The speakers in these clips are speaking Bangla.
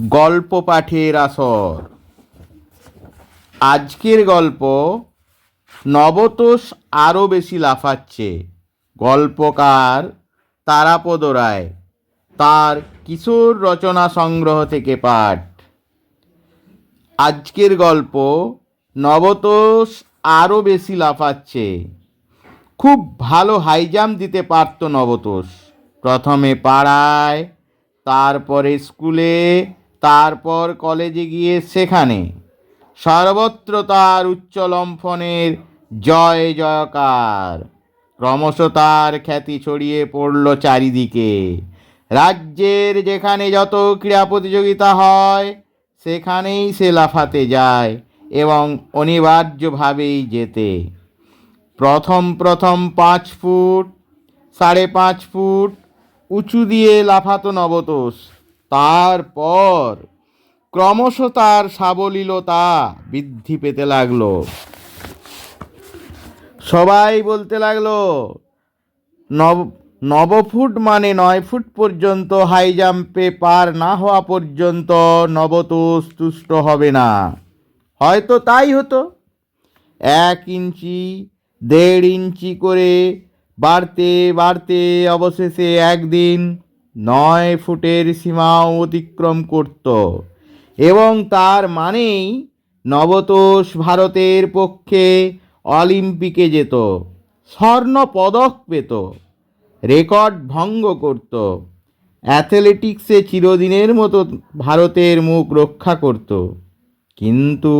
গল্প পাঠের আসর। আজকের গল্প, নবতোষ আরও বেশি লাফাচ্ছে। গল্পকার তারাপদ রায়, তার কিশোর রচনা সংগ্রহ থেকে পাঠ। আজকের গল্প, নবতোষ আরও বেশি লাফাচ্ছে। খুব ভালো হাই জাম্প দিতে পারত নবতোষ। প্রথমে পাড়ায়, তারপরে স্কুলে তারপর কলেজে গিয়ে সেখানে সর্বত্র তার উচ্চ লম্ফনের জয় জয়কার। ক্রমশ তার খ্যাতি ছড়িয়ে পড়ল চারিদিকে। রাজ্যের যেখানে যত ক্রীড়া প্রতিযোগিতা হয়, সেখানেই সে লাফাতে যায় এবং অনিবার্যভাবেই যেতে প্রথম প্রথম পাঁচ ফুট, সাড়ে পাঁচ ফুট, উঁচু দিয়ে লাফাতো নবতোষ। তারপর ক্রমশ তার সাবলীলতা বৃদ্ধি পেতে লাগল। সবাই বলতে লাগল, নব নব ফুট মানে নয় ফুট পর্যন্ত হাই জাম্পে পার না হওয়া পর্যন্ত নবতোষ তুষ্ট হবে না। হয়তো তাই হতো। এক ইঞ্চি, দেড় ইঞ্চি করে বাড়তে বাড়তে অবশেষে একদিন নয় ফুটের সীমাও অতিক্রম করত। এবং তার মানেই নবতোষ ভারতের পক্ষে অলিম্পিকে যেত, স্বর্ণ পদক পেত, রেকর্ড ভঙ্গ করত, অ্যাথলেটিক্সে চিরদিনের মতো ভারতের মুখ রক্ষা করত। কিন্তু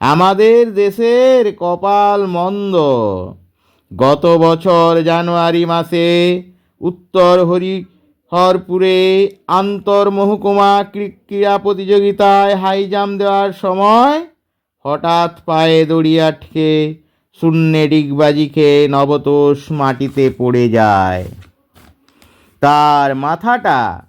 আমাদের দেশের কপাল মন্দ। গত বছর জানুয়ারি মাসে উত্তর হরিহরপুরে আন্তর মহকুমা ক্রী- ক্রীড়া প্রতিযোগিতায় হাই জাম্প দেওয়ার সময় হঠাৎ পায়ে দড়ি আটকে শূন্যে ডিগবাজি খেয়ে নবতোষ মাটিতে পড়ে যায়। তার মাথাটা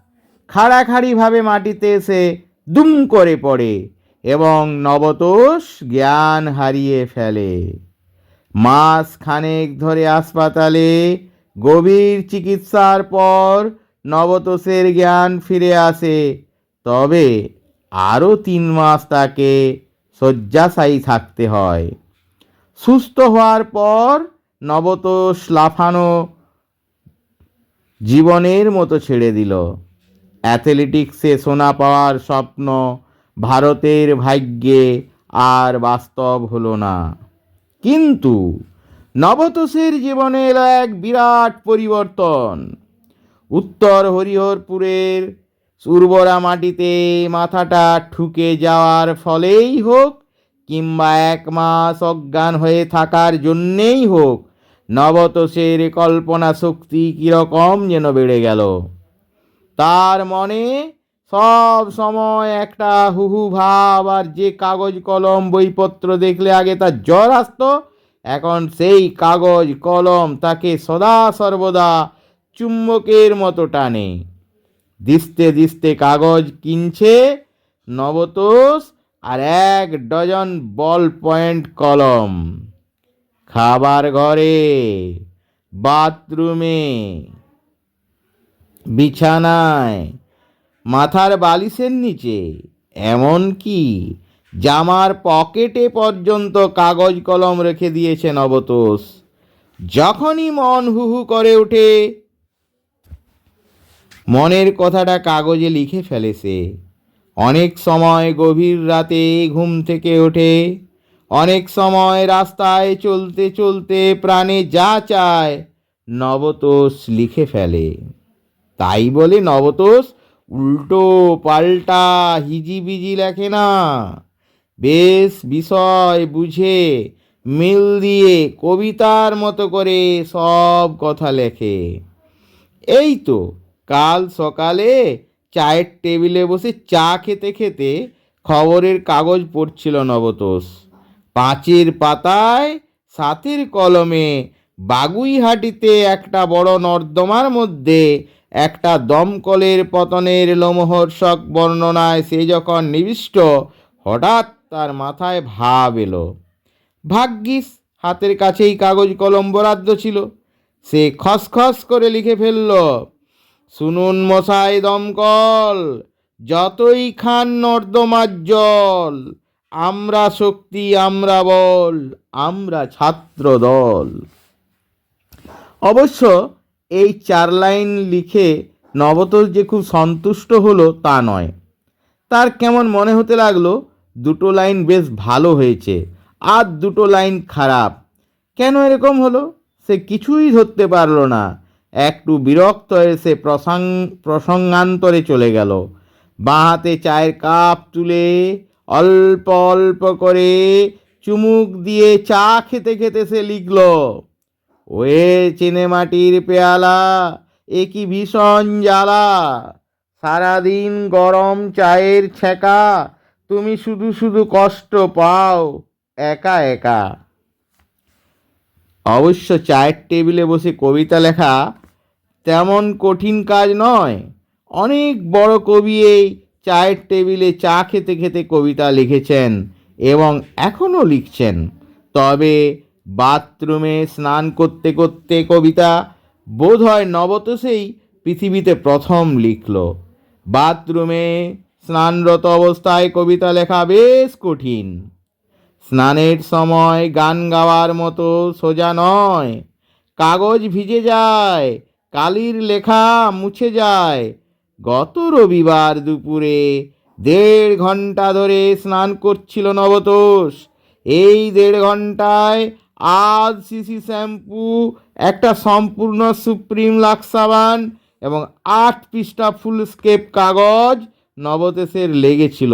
খাড়াখাড়িভাবে মাটিতে এসে দুম করে পড়ে এবং নবতোষ জ্ঞান হারিয়ে ফেলে। মাস খানেক ধরে হাসপাতালে গভীর চিকিৎসার পর নবতোষের জ্ঞান ফিরে আসে। তবে আরও তিন মাস তাকে শয্যাশায়ী থাকতে হয়। সুস্থ হওয়ার পর নবতোষ লাফানো জীবনের মতো ছেড়ে দিল। অ্যাথলেটিক্সে সোনা পাওয়ার স্বপ্ন ভারতের ভাগ্যে আর বাস্তব হলো না। কিন্তু নবতোষের জীবনে এলো এক বিরাট পরিবর্তন। উত্তর হরিহরপুরের উর্বরা মাটিতে মাথাটা ঠুকে যাওয়ার ফলেই হোক কিংবা এক মাস অজ্ঞান হয়ে থাকার জন্যেই হোক, নবতোষের কল্পনা শক্তি কীরকম যেন বেড়ে গেল। তার মনে সব সময় একটা হুহু ভাব আর যে কাগজ, কলম, বইপত্র দেখলে আগে তার জ্বর আসতো, এখন সেই কাগজ, কলম তাকে সদা সর্বদা চুম্বকের মতো টানে। দিস্তে দিস্তে কাগজ কিনছে নবতোষ আর এক ডজন বল পয়েন্ট কলম। খাবার ঘরে, বাথরুমে, বিছানায়, মাথার বালিশের নিচে, এমনকি জামার পকেটে পর্যন্ত কাগজ কলম রেখে দিয়েছে নবতোষ। যখনই মন হুহু করে ওঠে মনের কথাটা কাগজে লিখে ফেলে সে। অনেক সময় গভীর রাতে ঘুম থেকে ওঠে। অনেক সময় রাস্তায় চলতে চলতে প্রাণে যা চায় নবতোষ লিখে ফেলে। তাই বলে নবতোষ উল্টো পাল্টা হিজিবিজি লেখে না। বেশ বিষয় বুঝে মিল দিয়ে কবিতার মতো করে সব কথা লেখে। এই তো কাল সকালে চায়ের টেবিলে বসে চা খেতে খেতে খবরের কাগজ পড়ছিল নবতোষ। পাঁচের পাতায় সাথের কলমে বাগুইহাটিতে একটা বড় নর্দমার মধ্যে একটা দমকলের পতনের লোমহর্ষক বর্ণনায় সে যখন নিবিষ্ট, হঠাৎ তার মাথায় ভাব এলো। ভাগ্যিস হাতের কাছেই কাগজ কলম বরাদ্দ ছিল। সে খসখস করে লিখে ফেলল শুনুন মশাই দমকল, যতই খান নর্দমার জল, আমরা শক্তি, আমরা বল, আমরা ছাত্র দল অবশ্য এই চার লাইন লিখে নবতোষ যে খুব সন্তুষ্ট হলো তা নয়। তার কেমন মনে হতে লাগল, দুটো লাইন বেশ ভালো হয়েছে, আর দুটো লাইন খারাপ। কেন এরকম হলো, সে কিছুই ধরতে পারল না। একটু বিরক্ত হয়ে সে প্রসঙ্গ প্রসঙ্গান্তরে চলে গেল। বাঁ হাতে চায়ের কাপ তুলে অল্প অল্প করে চুমুক দিয়ে চা খেতে খেতে সে লিখল, ওয়ে চেনে মাটির পেয়ালা, এ কি ভীষণ জ্বালা। সারাদিন গরম চায়ের ছেঁকা তুমি শুধু শুধু কষ্ট পাও, একা একা। অবশ্য চায়ের টেবিলে বসে কবিতা লেখা তেমন কঠিন কাজ নয়। অনেক বড় কবি এই চায়ের টেবিলে চা খেতে খেতে কবিতা লিখেছেন এবং এখনও লিখছেন। তবে বাথরুমে স্নান করতে করতে কবিতা বোধ হয় নবতোষেই পৃথিবীতে প্রথম লিখল। বাথরুমে স্নানরত অবস্থায় কবিতা লেখা বেশ কঠিন। স্নানের সময় গান গাওয়ার মতো সোজা নয়। কাগজ ভিজে যায়, কালির লেখা মুছে যায়। গত রবিবার দুপুরে দেড় ঘণ্টা ধরে স্নান করছিল নবতোষ। এই দেড় ঘন্টায় আজ সিসি শ্যাম্পু, একটা সম্পূর্ণ সুপ্রিম লাক্স সাবান এবং আট পৃষ্ঠা ফুলস্কেপ কাগজ নবতেশের লেগেছিল।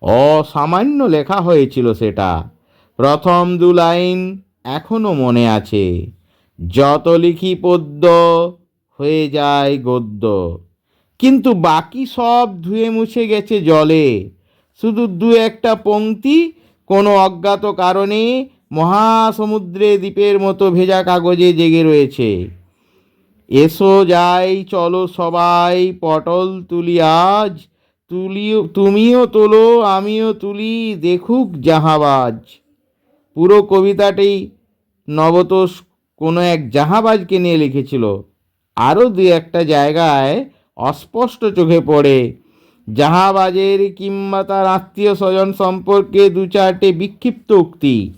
অসামান্য লেখা হয়েছিল সেটা। প্রথম দু লাইন এখনও মনে আছে। যত লিখি পদ্য, হয়ে যায় গদ্য। কিন্তু বাকি সব ধুয়ে মুছে গেছে জলে। শুধু দু একটা পংক্তি, কোনো অজ্ঞাত কারণে মহাসমুদ্রে দ্বীপের মতো ভেজা কাগজে জেগে রয়েছে। এসো যাই, চলো সবাই, পটল তুলি আজ তুলিও, তুমিও তোলো, আমিও তুলি, দেখুক জাহাবাজ। পুরো কবিতাটি নবতোষ কোনো এক জাহাবাজকে নিয়ে লিখেছিল। আরও দু একটা জায়গায় অস্পষ্ট চোখে পড়ে। জাহাবাজের কিংবা তার আত্মীয় স্বজন সম্পর্কে দু চারটে বিক্ষিপ্ত উক্তি।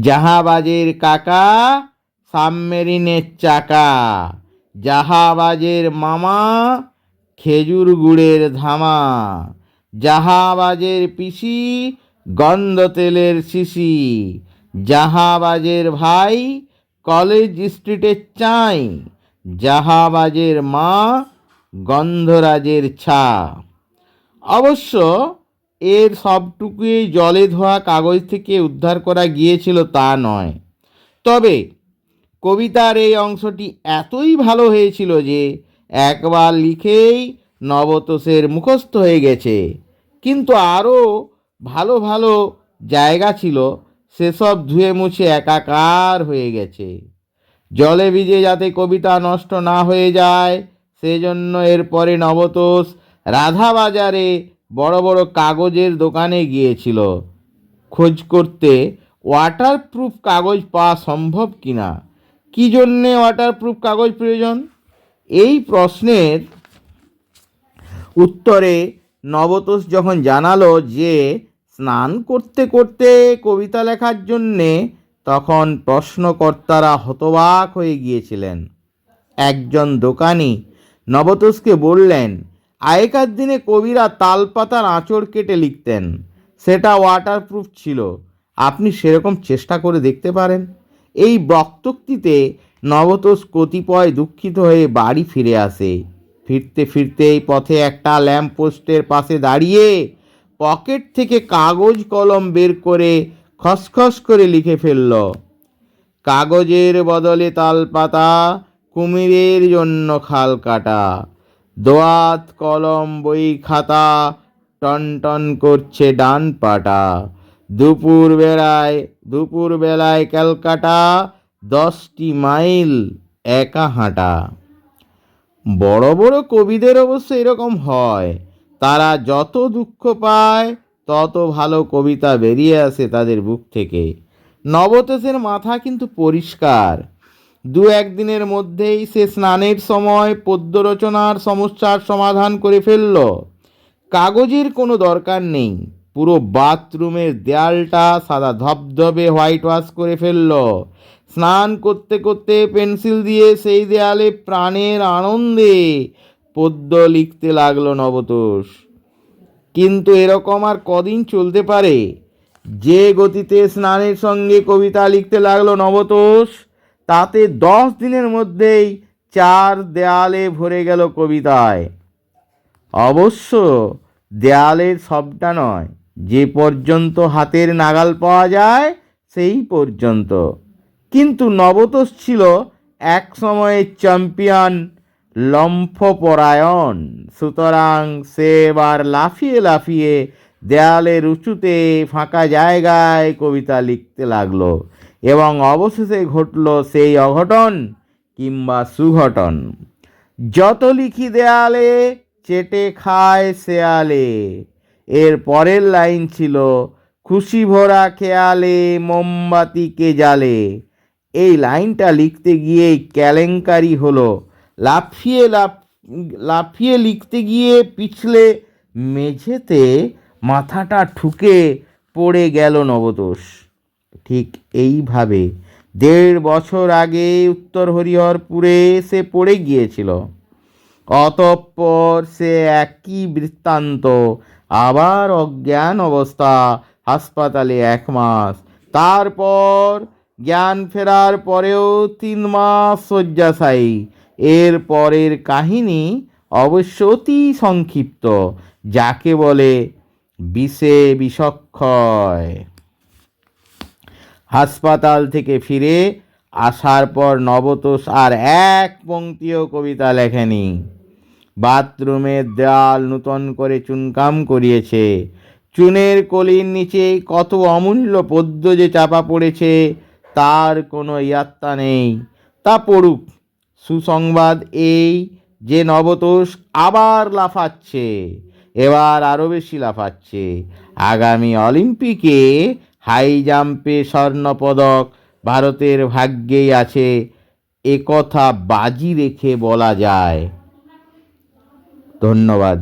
জাহাবাজের কাকা, সাবমেরিনের চাকা। জাহাবাজের মামা খেজুর গুড়ের ধামা, জাহাবাজের পিসি গন্ধ তেলের শিশি। জাহাবাজের ভাই, কলেজ স্ট্রিটের চাই। জাহাবাজের মা, গন্ধরাজের ছা। অবশ্য এর সবটুকুই জলে ধোয়া কাগজ থেকে উদ্ধার করা গিয়েছিল তা নয়। তবে কবিতার এই অংশটি এতই ভালো হয়েছিল যে একবার লিখেই নবতোষের মুখস্থ হয়ে গেছে। কিন্তু আরও ভালো ভালো জায়গা ছিল, সেসব ধুয়ে মুছে একাকার হয়ে গেছে। জলে ভিজে যাতে কবিতা নষ্ট না হয়ে যায়, সেজন্য এরপরে নবতোষ রাধাবাজারে বড় বড় কাগজের দোকানে গিয়েছিল। খোঁজ করতে ওয়াটারপ্রুফ কাগজ পাওয়া সম্ভব কিনা? কী জন্যে ওয়াটারপ্রুফ কাগজ প্রয়োজন? এই প্রশ্নের উত্তরে নবতোষ যখন জানালো যে স্নান করতে করতে কবিতা লেখার জন্যে তখন প্রশ্নকর্তারা হতবাক হয়ে গিয়েছিলেন। একজন দোকানি নবতোষকে বললেন, আগেকার দিনে কবিরা তালপাতার আঁচড় কেটে লিখতেন। সেটা ওয়াটারপ্রুফ ছিল। আপনি সেরকম চেষ্টা করে দেখতে পারেন। এই বক্তক্তিতে নবতোষ কতিপয় দুঃখিত হয়ে বাড়ি ফিরে আসে। ফিরতে ফিরতে এই পথে একটা ল্যাম্প পোস্টের পাশে দাঁড়িয়ে পকেট থেকে কাগজ কলম বের করে খসখস করে লিখে ফেলল, কাগজের বদলে তালপাতা, কুমিরের জন্য খাল কাটা, দোয়াত কলম, বই খাতা, টন টন করছে ডান পাটা দুপুর বেলায় দুপুর বেলায় ক্যালকাটা দশটি মাইল একা হাঁটা। বড় বড় কবিদের অবশ্য এরকম হয়। তারা যত দুঃখ পায়, তত ভালো কবিতা বেরিয়ে আসে তাদের বুক থেকে। নবতেশের মাথা কিন্তু পরিষ্কার। দু একদিনের মধ্যেই সে স্নানের সময় পদ্য রচনার সমস্যার সমাধান করে ফেলল। কাগজের কোনো দরকার নেই। পুরো বাথরুমের দেয়ালটা সাদা ধবধবে হোয়াইট ওয়াশ করে ফেলল। স্নান করতে করতে পেন্সিল দিয়ে সেই দেয়ালে প্রাণের আনন্দে পদ্য লিখতে লাগল নবতোষ। কিন্তু এরকম আর কদিন চলতে পারে? যে গতিতে স্নানের সঙ্গে কবিতা লিখতে লাগল নবতোষ, তাতে দশ দিনের মধ্যেই চার দেয়ালে ভরে গেল কবিতায়। অবশ্য দেয়ালের সবটা নয়, যে পর্যন্ত হাতের নাগাল পাওয়া যায়, সেই পর্যন্ত। কিন্তু নবতোষ ছিল এক সময়ের চ্যাম্পিয়ন লম্ফপরায়ণ। সুতরাং সে এবার লাফিয়ে লাফিয়ে দেয়ালের উঁচুতে ফাঁকা জায়গায় কবিতা লিখতে লাগল এবং অবশেষে ঘটল সেই অঘটন কিংবা সুঘটন। যত লিখি দেয়ালে, চেটে খায় শেয়ালে। এর পরের লাইন ছিল, খুশি ভরা খেয়ালে, মোমবাতিকে জালে এই লাইনটা লিখতে গিয়ে কেলেঙ্কারি হলো। লাফিয়ে লাফ, লাফিয়ে লিখতে গিয়ে পিছলে মেঝেতে মাথাটা ঠুকে পড়ে গেল নবতোষ ঠিক এইভাবে দেড় বছর আগে উত্তর হরিহরপুরে সে পড়ে গিয়েছিল। অতঃপর সে একই বৃত্তান্ত, আবার অজ্ঞান অবস্থা, হাসপাতালে এক মাস। তারপর জ্ঞান ফেরার পরেও তিন মাস শয্যাশায়ী। এর পরের কাহিনী অবশ্য অতি সংক্ষিপ্ত, যাকে বলে বিষে বিষক্ষয়। হাসপাতাল থেকে ফিরে আসার পর নবতোষ আর এক পংক্তিও কবিতা লেখেনি। বাথরুমের দেয়াল নূতন করে চুনকাম করিয়েছে। চুনের কলির নিচে কত অমূল্য পদ্য যে চাপা পড়েছে তার কোনো ইয়াত্তা নেই। তা পড়ুক, সুসংবাদ এই যে নবতোষ আবার লাফাচ্ছে, এবার আরও বেশি লাফাচ্ছে। আগামী অলিম্পিকে হাই জাম্পে স্বর্ণপদক ভারতের ভাগ্যেই আছে একথা বাজি রেখে বলা যায়। ধন্যবাদ।